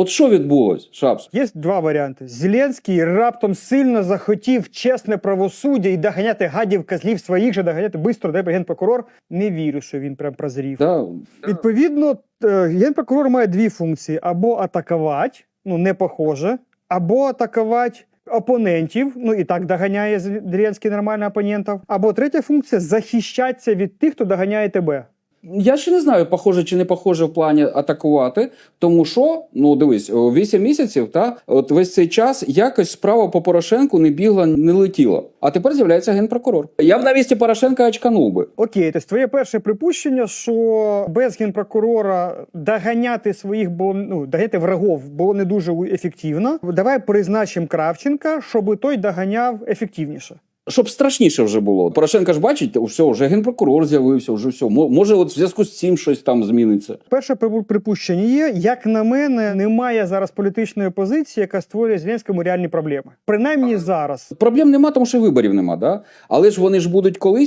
От що відбулось, Шапс? Є два варіанти. Зеленський раптом сильно захотів чесне правосуддя і доганяти гадів козлів своїх же доганяти бистро, де генпрокурор. Не вірю, що він прям прозрів. Да? Відповідно, е, генпрокурор має дві функції: або атакувати, ну не похоже, або атакувати. Опонентів, ну і так доганяє Зеленський нормально опонентів. Або третя функція захищатися від тих, хто доганяє тебе. Я ще не знаю, похоже чи не похоже в плані атакувати. Тому що, ну дивись, 8 місяців, та от весь цей час якось справа по Порошенку не бігла, не летіла. А тепер з'являється генпрокурор. Я б на місці Порошенка очканув би. Окей, тобто твоє перше припущення, що без генпрокурора доганяти своїх було ну доганяти врагов було не дуже ефективно. Давай призначимо Кравченка, щоб той доганяв ефективніше. Щоб страшніше вже було. Порошенка ж бачить, все, вже генпрокурор з'явився, вже все. Може, от в зв'язку з цим щось там зміниться. Перше припущення є. Як на мене, немає зараз політичної позиції, яка створює Зеленському реальні проблеми. Принаймні зараз. Проблем нема, тому що виборів нема, да? Але ж вони ж будуть колись.